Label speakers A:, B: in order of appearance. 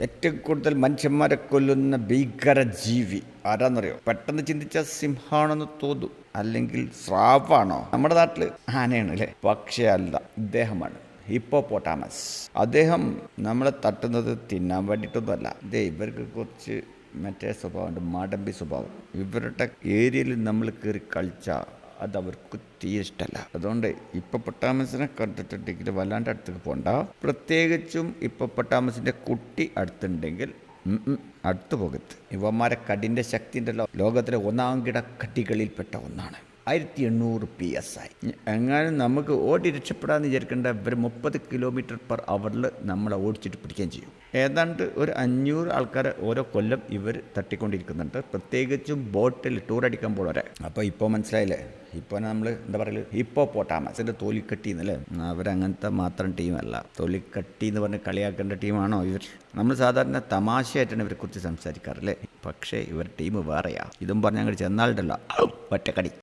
A: ഏറ്റവും കൂടുതൽ മനുഷ്യന്മാരെ കൊല്ലുന്ന ഭീകര ജീവി ആരാന്നറിയോ? പെട്ടെന്ന് ചിന്തിച്ച സിംഹാണെന്ന് തോന്നും. അല്ലെങ്കിൽ സ്രാവാണോ? നമ്മുടെ നാട്ടിൽ ആനയാണ് അല്ലേ പക്ഷേ അല്ല ഇദ്ദേഹമാണ് ഹിപ്പോപോട്ടാമസ് അദ്ദേഹം നമ്മളെ തട്ടുന്നത് തിന്നാൻ വേണ്ടിയിട്ടൊന്നുമല്ല. ഇതേ ഇവർക്ക് കുറച്ച് മറ്റേ സ്വഭാവമുണ്ട് മാടമ്പി സ്വഭാവം. ഇവരുടെ ഏരിയയിൽ നമ്മൾ കയറി കളിച്ചാൽ അത് അവർക്ക് തീരെ ഇഷ്ടമല്ല അതുകൊണ്ട് ഇപ്പൊ പട്ടാമസിനെ കണ്ടിട്ടുണ്ടെങ്കിൽ വല്ലാണ്ട് അടുത്തേക്ക് പോണ്ട. പ്രത്യേകിച്ചും ഇപ്പൊ പട്ടാമസിന്റെ കുട്ടി അടുത്തുണ്ടെങ്കിൽ അടുത്തു പോകരുത്. ഇവന്മാരെ കടിന്റെ ശക്തി ഉണ്ടല്ലോ ലോകത്തിലെ ഒന്നാം കിട കട്ടികളിൽപ്പെട്ട ഒന്നാണ്. ആയിരത്തി എണ്ണൂറ് പി എസ് ആയി എങ്ങാനും നമുക്ക് ഓടി രക്ഷപ്പെടാമെന്ന് വിചാരിക്കേണ്ട ഇവർ മുപ്പത് കിലോമീറ്റർ പെർ അവറിൽ നമ്മളെ ഓടിച്ചിട്ട് പിടിക്കുകയും ചെയ്യും. ഏതാണ്ട് ഒരു അഞ്ഞൂറ് ആൾക്കാരെ ഓരോ കൊല്ലം ഇവർ തട്ടിക്കൊണ്ടിരിക്കുന്നുണ്ട്. പ്രത്യേകിച്ചും ബോട്ടിൽ ടൂർ അടിക്കാൻ പോണവരെ. അപ്പോൾ ഇപ്പോൾ മനസ്സിലായില്ലേ? ഇപ്പോൾ നമ്മൾ എന്താ പറയുക ഹിപ്പോ പോട്ടാമസിന്റെ തോലിക്കട്ടി എന്നല്ലേ അവരങ്ങനത്തെ മാത്രം ടീമല്ല. തോലിക്കട്ടി എന്ന് പറഞ്ഞ് കളിയാക്കേണ്ട ടീമാണോ ഇവർ നമ്മൾ സാധാരണ തമാശയായിട്ടാണ് ഇവരെക്കുറിച്ച് സംസാരിക്കാറില്ലേ പക്ഷേ ഇവർ ടീം വേറെയാ. ഇതും പറഞ്ഞ് അങ്ങോട്ട് ചെന്നാളുണ്ടല്ലോ ഒറ്റക്കടി.